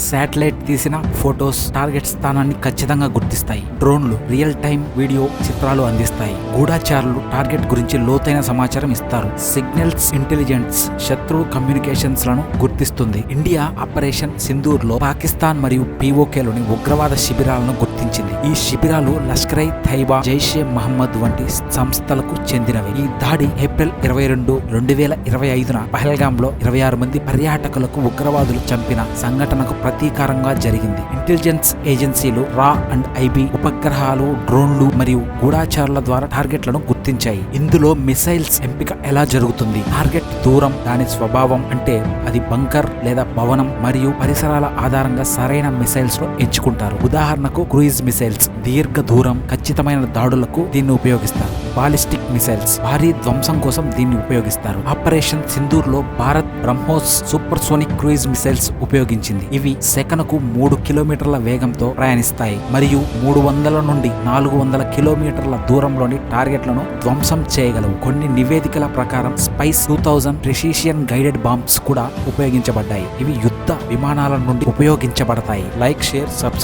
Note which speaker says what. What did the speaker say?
Speaker 1: Satellite తీసిన photos target స్థానాన్ని ఖచ్చితంగా గుర్తిస్తాయి. డ్రోన్లు రియల్ టైం వీడియో చిత్రాలు అందిస్తాయి. గూఢాచారులు టార్గెట్ గురించి లోతైన సమాచారం ఇస్తారు. సిగ్నల్స్ ఇంటెలిజెన్స్ శత్రు కమ్యూనికేషన్స్లను గుర్తిస్తుంది. ఇండియా ఆపరేషన్ సింధూర్లో పాకిస్తాన్ మరియు పిఓకేలోని ఉగ్రవాద శిబిరాలను గుర్తించింది. ఈ శిబిరాలు లష్కరై తైబా జైషే మహమ్మద్ వంటి సంస్థలకు చెందినవి. ఈ దాడి ఏప్రిల్ ఇరవై రెండు రెండు వేల ఇరవై ఐదున పహల్గామ్లో ఇరవై ఆరు మంది పర్యాటకులకు ఉగ్రవాదులు చంపిన సంఘటనకు ప్రతీకారంగా జరిగింది. ఇంటెలిజెన్స్ ఏజెన్సీలు రా అండ్ ఐబి ఉపగ్రహాలు డ్రోన్లు మరియు గూఢాచారుల ద్వారా టార్గెట్లను గుర్తించాయి. ఇందులో మిసైల్స్ ఎంపిక ఎలా జరుగుతుంది? టార్గెట్ దూరం దాని స్వభావం అంటే అది బంకర్ లేదా భవనం మరియు పరిసరాల ఆధారంగా సరైన మిసైల్స్ను ఎంచుకుంటారు. ఉదాహరణకు క్రూయిజ్ మిసైల్స్ దీర్ఘ దూరం ఖచ్చితమైన దాడులకు దీన్ని ఉపయోగిస్తారు. Ballistic missiles. భారీ ధ్వంసం కోసం దీన్ని ఉపయోగిస్తారు. Operation సింధూర్లో Bharat BrahMos supersonic cruise missiles ఉపయోగించింది. ఇవి సెకనుకు మూడు కిలోమీటర్ల వేగంతో ప్రయాణిస్తాయి. మరియు మూడు వందల నుండి నాలుగు వందల కిలోమీటర్ల దూరంలోని టార్గెట్లను ధ్వంసం చేయగలవు. కొన్ని నివేదికల ప్రకారం SPICE two thousand precision guided bombs కూడా ఉపయోగించబడ్డాయి. ఇవి యుద్ధ విమానాల నుండి ఉపయోగించబడతాయి. Like share subscribe.